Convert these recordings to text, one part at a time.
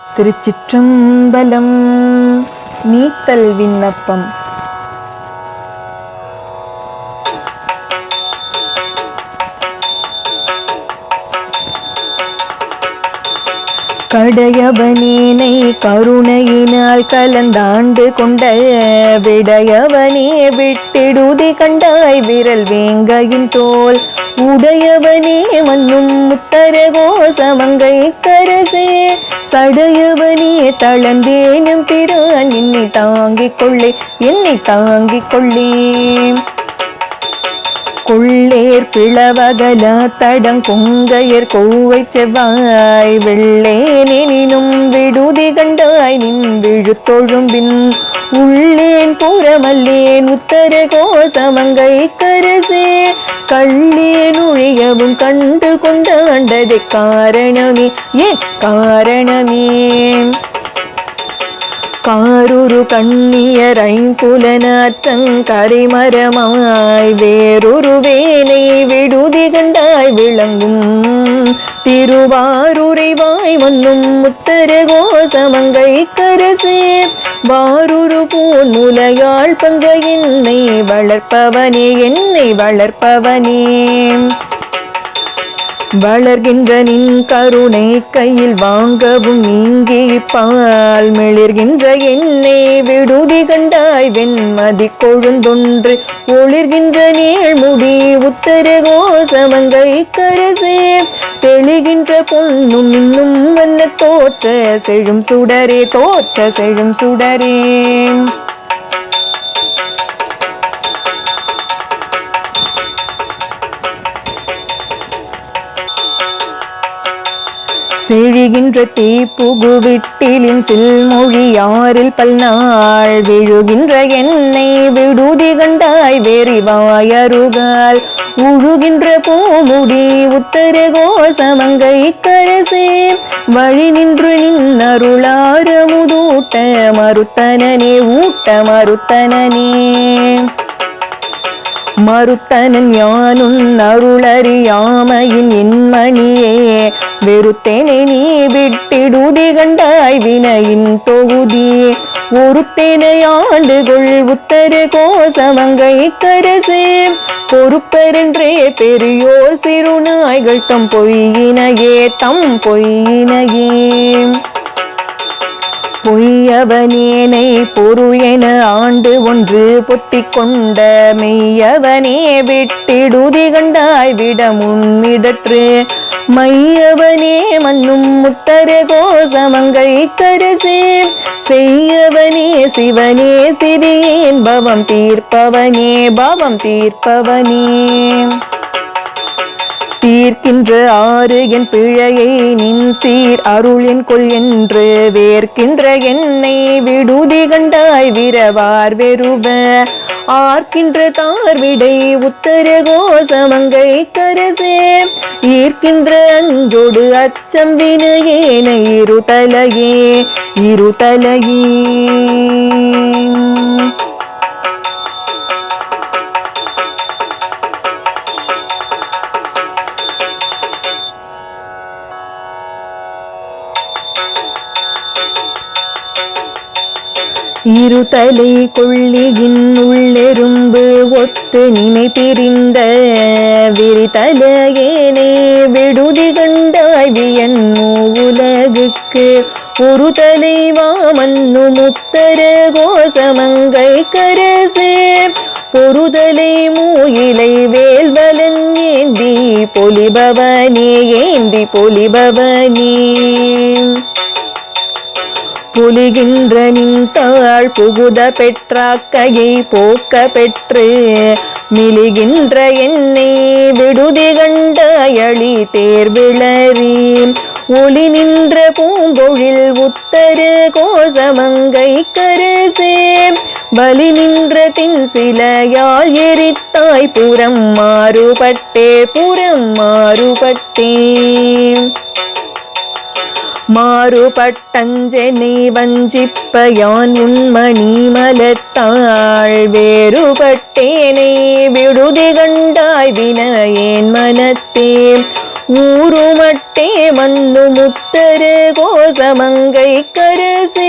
திருச்சிற்றம்பலம் நீத்தல் விண்ணப்பம். கடையவனேனை கருணையினால் கலந்தாண்டு கொண்ட விடையவனே விட்டிடுதி கண்டாய் விரல் வேங்கையின் தோல். உடையவனே மன்னும் முத்தரகோசமங்கை கரசே சடையவனே தளந்தேனும் பிறான் என்னை தாங்கிக் கொள்ளே என்னை தாங்கிக் கொள்ளேன் கொள்ளேர் பிளவகல தடம் கொங்கையர் கோவை செவ்வாய் வெள்ளேனெனினும் விடுதி கண்டாய் நின் விழுத்தொழும்பின் உள்ளேன் புறமல்லேன் உத்தர கோசமங்கை கரசே கள்ளேன் ஒழியவும் கண்டு கொண்டாண்டதை காரணமே ஏ காரணமே? காரொரு கண்ணியர் ஐம்புலனாற்றங் கரைமரமாய் வேறொரு வேலை விடுதி கண்டாய் விளங்கும். திருவாரூரைவாய் மன்னும் முத்தர கோசமங்கை கரசே வாரொரு போன் முலையாள் பங்க என்னை வளர்ப்பவனே என்னை வளர்ப்பவனே. வளர்கின்ற நின் கருணை கையில் வாங்கவும் நீங்கி பால் மெளிர்கின்ற என்னை விடுதி கண்டாய் வெண்மதி கொழுந்தொன்று ஒளிர்கின்ற நீழ்முடி உத்தர கோசமங்கை கரசே. தெளிகின்ற பொன்னும் இன்னும் வண்ண தோற்ற செழும் சுடரே தோற்ற செழும் சுடரே. செழுகின்ற தீப்புகு விட்டிலின் சில்மொழி யாரில் பல்நாள் விழுகின்ற என்னை விடுதி கண்டாய் வெறிவாயருகால். உழுகின்ற பூமுடி உத்தர கோசமங்கை கரசே. வழி நின்று நின் அருளார முதூட்ட மறுத்தனனே ஊட்ட மறுத்தனனே. மறுத்தனன் யானுன் அருளறியாமையின் என்மணியே வெறுத்தேனை நீ விட்டிடுதி கண்டாய் வினையின் தொகுதி. ஒருத்தேனை ஆண்டு கொள் உத்தர கோசமங்கை கரசே. பொறுப்பரென்றே பெரியோர் சிறுநாய்கள் தம் பொய்யினையே தம் பொய்யினையே பொய்யவனேனை பொரு என ஆண்டு ஒன்று பொத்தி கொண்ட மெய்யவனே விட்டிடுதி கண்டாய் விட முன்மிடற்று மையவனே மண்ணும் முத்தர கோசமங்கை கரசே செய்யவனே சிவனே சிறியேன் பவம் தீர்ப்பவனே பவம் தீர்ப்பவனே. தீர்க்கின்ற ஆறு என் பிழையை நின் சீர் அருளின் கொள் என்று வேர்க்கின்ற என்னை விடுதி கண்டாய் விரவார் வெறுவ. ஆர்க்கின்ற தார்விடை உத்தர கோசமங்கை கரசே. ஈர்க்கின்ற அஞ்சொடு அச்சம் வினையேன இருதலையே இருதலையே இருதலை கொள்ளியின் உள்ளெரும்பு ஒத்து நினை பிரிந்த விரிதலையேனே விடுதி கண்டாய் வியன் உலகுக்கு. ஒரு தலைவா மன்னு முத்தர கோசமங்கை கரசே. பொறுதலை மூயிலை வேல்வலன் ஏந்தி பொலிபவனே ஏந்தி பொலிபவனே. புலிகின்ற நின்றாள் புகுத பெற்றாக்கையை போக்க பெற்று மிலிகின்ற என்னை விடுதி கண்ட கண்டாயளி தேர்விளறி ஒளி நின்ற பூம்பொழில் உத்தரு கோசமங்கை கரசே பலி நின்ற தின் சிலையால் எரித்தாய் புறம் மாறுபட்டே புறம் மாறுபட்டே. மாறுபட்டஞ்சனை வஞ்சிப்ப யான் உண்மணி மலத்தாள் வேறுபட்டேனை விடுதி கண்டாய் வினையேன் மனத்தே ஊருமட்டே மண்ணு முத்தரு கோசமங்கை கரசே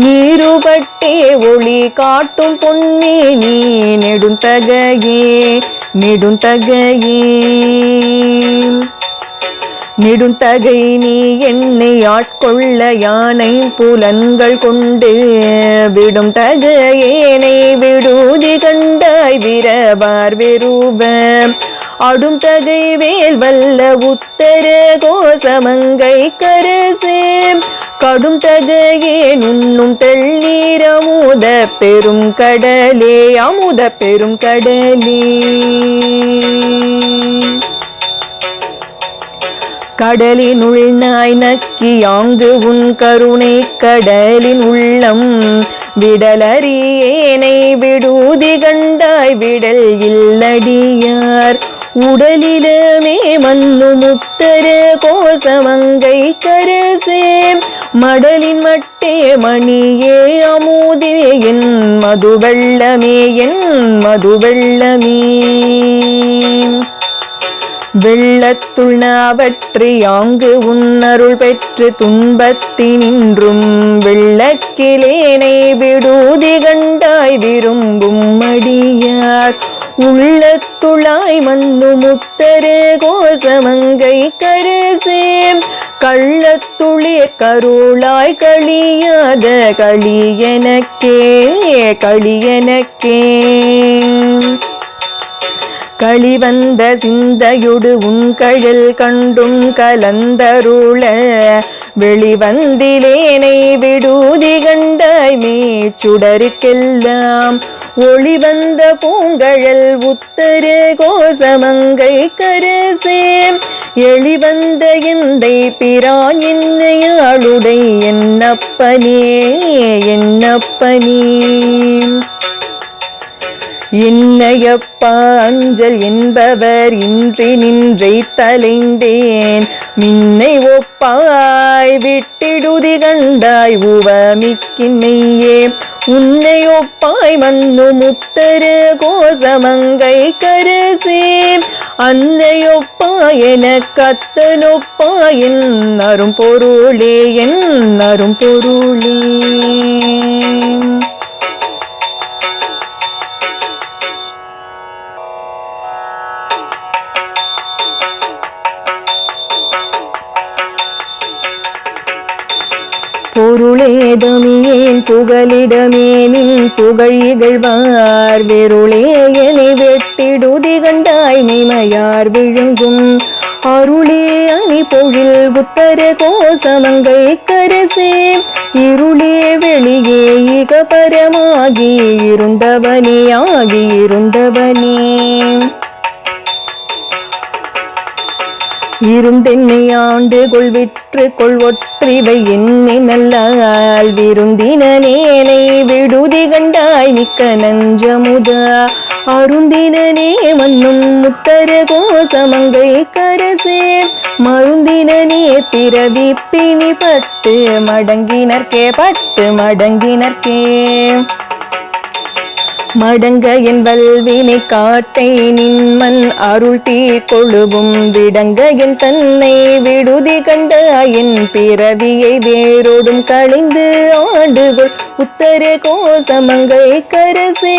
நீருபட்டே ஒளி காட்டும் பொன்னே நீ நெடுந்தகையே நெடுந்தகையே. நெடுந்தகை நீ என்னை ஆட்கொள்ள யானை புலன்கள் கொண்டு விடும் தகையேனை விடுதி கண்டாய் விரவார் வெறுவ அடும் தகை வேல் வல்ல உத்தர கோசமங்கை கரசே. கடும் தகையே நுண்ணும் தெள்ளீர் அமுத பெரும் கடலே அமுத பெரும் கடலே. கடலினுள் நாய் நக்கி ஆங்கு உன் கருணை கடலின் உள்ளம். விடலறியேனை விடுதி கண்டாய் விடல் இல்லடியார். உடலிலுமே மண்ணு முத்தரு கோசமங்கை கரசே மடலின் மட்டே மணியே அமுதே என் மதுவெள்ளமே என் மதுவெள்ளமே. வெள்ளத்துள் நாவற்றி ஆங்கு உன்னருள் பெற்று துன்பத்தினின்றும் வெள்ளக்கிலேனை விடுதி கண்டாய் விரும்பும் அடியார் உள்ளத்துளாய் மன்னு முத்தரு கோசமங்கை கருசேம் கள்ளத்துளே கருளாய் களியாத களியனக்கே களியனக்கே. களிவந்த சிந்தையுடு உன் கழில் கண்டும் கலந்தருள வெளிவந்திலேனை விடுதி கண்டாய் மேச்சுடருக்கெல்லாம் ஒளி வந்த பூங்கழல் உத்தர கோசமங்கை கரசே எளிவந்த எந்தை பிரான் என்னையாளுடை என்னப்பனே என்னப்பனே. என்னையப்பா அஞ்சல் என்பவர் இன்றி நின்றை தலைந்தேன். மின்னை ஒப்பாய் விட்டிடுதி கண்டாய் உவமிக்கின்னையே உன்னை ஒப்பாய் மண்ணு முத்தரு கோசமங்கை கரசே அன்னையொப்பாய் என கத்தனொப்பாய் என் அரும் பொருளே என் அரும் பொருளே பொருளேதமியேன் புகழிடமே நீ புகழ் இகழ்வார் வெருளே எனை வெட்டிடுதி கண்டாய் நிமையார் விழுங்கும். அருளே அணி பொழில் புத்தர கோசமங்கை கரசே இருளே வெளியே இக பரமாகி இருந்தவனே ஆகி இருந்தவனே இருந்தென்னை ஆண்டு கொள் விற்று கொள் ஒற்றிவை என்னை நல்லால் விருந்தினேனை விடுதி கண்டாய் மிக்க நஞ்சமுதா. அருந்தினே மண்ணும் முத்தர கோசமங்கை கரசே. மருந்தினே பிறவி பிணி பட்டு மடங்கினர்க்கே பட்டு மடங்கினர்க்கே. மடங்க என் வல்வினை காட்டை நின்மன் அருள் தீ கொழுவும் விடங்க என் தன்னை விடுதி கண்ட என் பிறவியை வேரோடும் கழிந்து ஆண்டுகள் உத்தர கோசமங்கை கரசே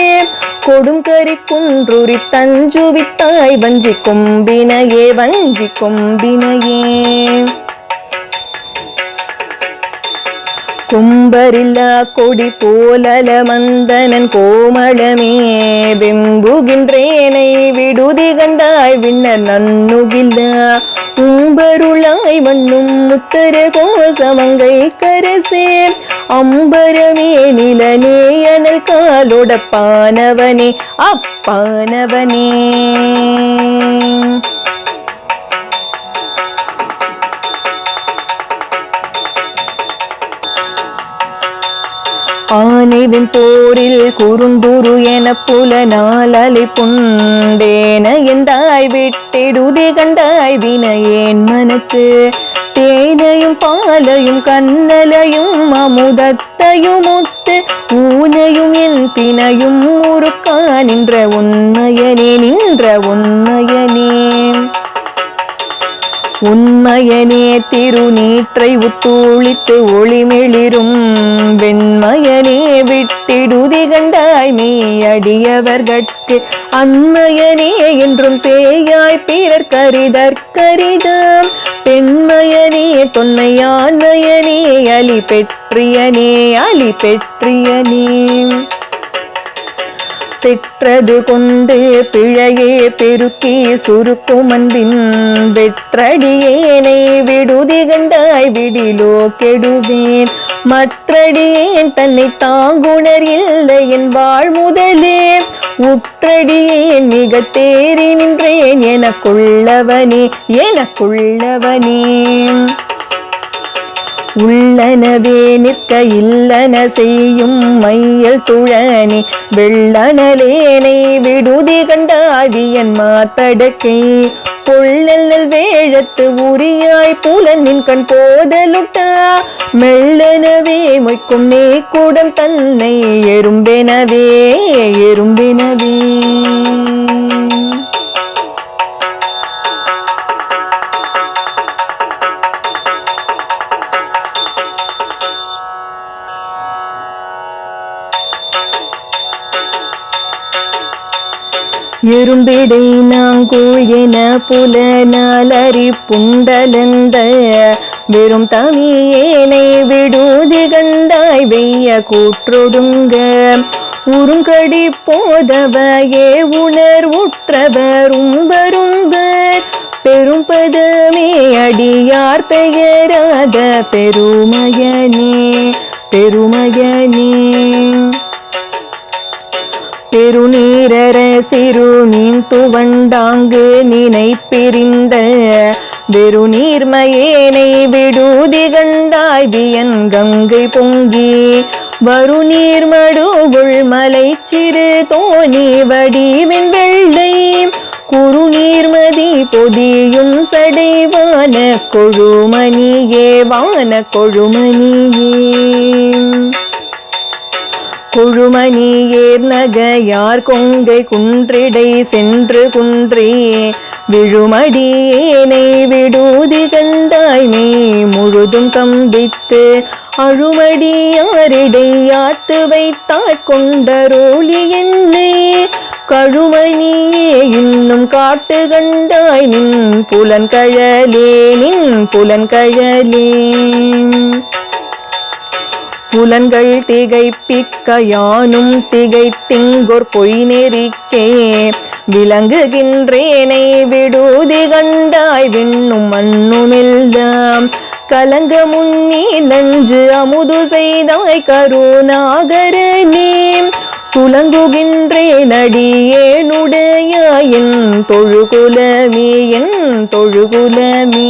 கொடும் கறி குன்றுரி தஞ்சுவித்தாய் வஞ்சி கொம்பினையே வஞ்சி கொம்பினையே கும்பரில்லா கொடி போலல மந்தனன் கோமளமே. வெம்புகின்றேனை விடுதி கண்டாய் விண்ணர் நன்னுகில்லா உம்பருளாய் மண்ணும் முத்தர கோசமங்கை கரசே அம்பரமே நிலனே அனல் காலோட நினைவின் போரில் குறுந்துரு என புலனால் அலை புண்டேன. எந்தாய் விட்டிடுதி கண்டாய் வினையேன் மனத்து. தேனையும் பாலையும் கண்ணலையும் அமுதத்தையும் ஒத்து. ஊனையும் என் பிணையும் முறுக்கா நின்ற உண்மையனே நின்ற உண்மையனே. உண்மையனே திருநீற்றை உத்தூளித்து ஒளிமெளிரும். வெண்மயனே விட்டிடுதி கண்டாய் நீ அடியவர்கட்கு. அன்மயனே என்றும் சேயாய் பிறர் கரிதற்கரிதாம் பெண்மயனே தொன்மையான்மயனே அலி பெற்றியனே அலி பெற்றியனே. திற்றது கொண்டு பிழையே பெருக்கி சுருக்குமன்பின் வெற்றடியேனை விடுதி கண்டாய் விடிலோ கெடுவேன். மற்றடியேன் தன்னை தாங்குணர் இல்லை என் வாழ் முதலே. உற்றடியேன் மிக தேறி நின்றேன். எனக்குள்ளவனே எனக்குள்ளவனே. உள்ளனவே நிற்க இல்லன செய்யும் மையல் துழனி வெள்ளனலேனை விடுதி கண்டாதியன் மாத்தடக்கை. பொள்ளல் வேழத்து உரியாய் புலனின் கண் போதலுட்டா. மெல்லனவே மொய்க்கும் நீ கூடம் தன்னை எறும்பெனவே எறும்பெனவே. விடை நாங்கூழ் என புலனாலறி புண்டலந்த வெறும் தமியேனை விடுதி கண்டாய் வெய்ய கூற்றொடுங்க உருங்கடி போதவையே உணர்வுற்றவர் உம்பரும்பர் பெரும் பதமே அடியார் பெயராத பெருமயனே பெருமயனே. பெருநீ பெருநீரர சிறு நீன் துவண்டாங்கு நினைப்பிரிந்த வெறுநீர்மயேனை விடுதி கண்டாய் வியன் கங்கை பொங்கி வரு நீர்மடுகுள் மலை சிறு தோணி வடிவின் வெள்ளை. குறுநீர்மதி பொதியும் சடைவான கொழுமணியே வான கொழுமணியே. குழுமணியேர் நகையார் கொங்கை குன்றிடை சென்று குன்றியே விழுமடியேனை விடுதி கண்டாய் நீ முழுதும் கம்பித்து அழுமடியாரிடையாத்து வைத்தாற் கொண்டரோலி என்னை. கழுமணியே இன்னும் காட்டு கண்டாய் நின் புலன்கழலே நின் புலன்கழலே புலன்கள் திகைப்பிக்க யானும் திகைத்திங்கொர் பொய் நெறிக்கே. விளங்குகின்றேனை விடுதி கண்டாய் விண்ணும் மண்ணுமெல்லாம் கலங்க முன்னி நஞ்சு அமுது செய்தாய் கருணாகரனே துலங்குகின்றேன் அடியேனுடைய என் தொழுகுலமே என் தொழுகுலமே.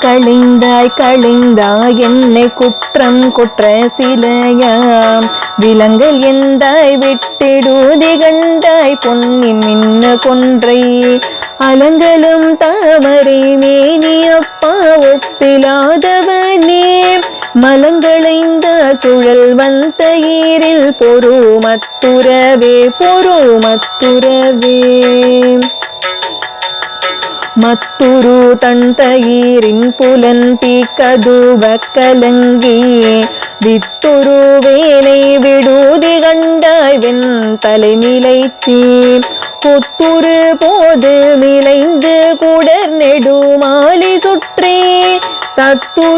களைந்தாய் களைந்தாய் என்னை குற்றம் குற்ற சிலையாம். விலங்கல் எந்தாய் விட்டிடுதி கண்டாய் பொன்னின் மின்ன கொன்றை. அலங்கலும் தாமரை மேனியப்பா ஒப்பிலாதவனே. மலங்களைந்த சுழல் வந்த ஈரில் பொறுமத்துறவே பொறுமத்துறவே. மத்துரு தண்டஈரின் புலன் தீக்கதுவ கலங்கி வித்துருவேனை விடுதி கண்டாய் வெண் தலைமிலைச்சி புத்துரு போது மிளைந்து குடர் நெடுமாலி சுற்றே தத்துரு